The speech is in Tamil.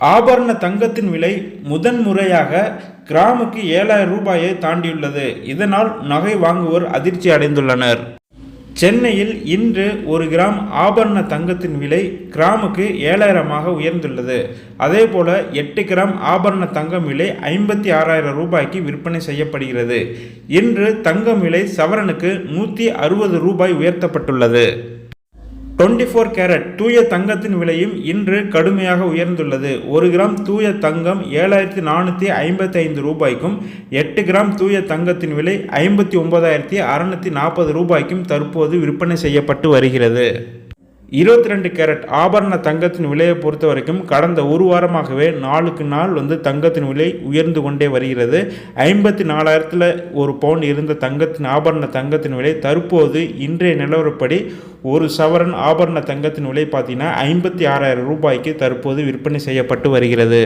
ஆபரண தங்கத்தின் விலை முதன்முறையாக கிராமுக்கு ஏழாயிரம் ரூபாயை தாண்டியுள்ளது. இதனால் நகை வாங்குவோர் அதிர்ச்சி அடைந்துள்ளனர். சென்னையில் இன்று ஒரு கிராம் ஆபரண தங்கத்தின் விலை கிராமுக்கு ஏழாயிரமாக உயர்ந்துள்ளது. அதேபோல எட்டு கிராம் ஆபரண தங்கம் விலை ஐம்பத்தி ஆறாயிரம் ரூபாய்க்கு விற்பனை செய்யப்படுகிறது. இன்று தங்கம் விலை சவரனுக்கு நூற்றி அறுபது ரூபாய் உயர்த்தப்பட்டுள்ளது. 24 ஃபோர் கேரட் தூய தங்கத்தின் விலையும் இன்று கடுமையாக உயர்ந்துள்ளது. ஒரு கிராம் தூய தங்கம் ஏழாயிரத்தி நானூற்றி ஐம்பத்தி ஐந்து ரூபாய்க்கும் எட்டு கிராம் தூய தங்கத்தின் விலை ஐம்பத்தி ஒன்பதாயிரத்தி அறநூற்றி நாற்பது ரூபாய்க்கும் தற்போது விற்பனை செய்யப்பட்டு வருகிறது. இருபத்தி ரெண்டு கேரட் ஆபரண தங்கத்தின் விலையை பொறுத்த வரைக்கும் கடந்த ஒரு வாரமாகவே நாளுக்கு நாள் வந்து தங்கத்தின் விலை உயர்ந்து கொண்டே வருகிறது. ஐம்பத்தி நாலாயிரத்தில் ஒரு பவுன் இருந்த தங்கத்தின் ஆபரண தங்கத்தின் விலை தற்போது இன்றைய நிலவரப்படி ஒரு சவரன் ஆபரண தங்கத்தின் விலை பார்த்தீங்கன்னா ஐம்பத்தி ஆறாயிரம் ரூபாய்க்கு தற்போது விற்பனை செய்யப்பட்டு வருகிறது.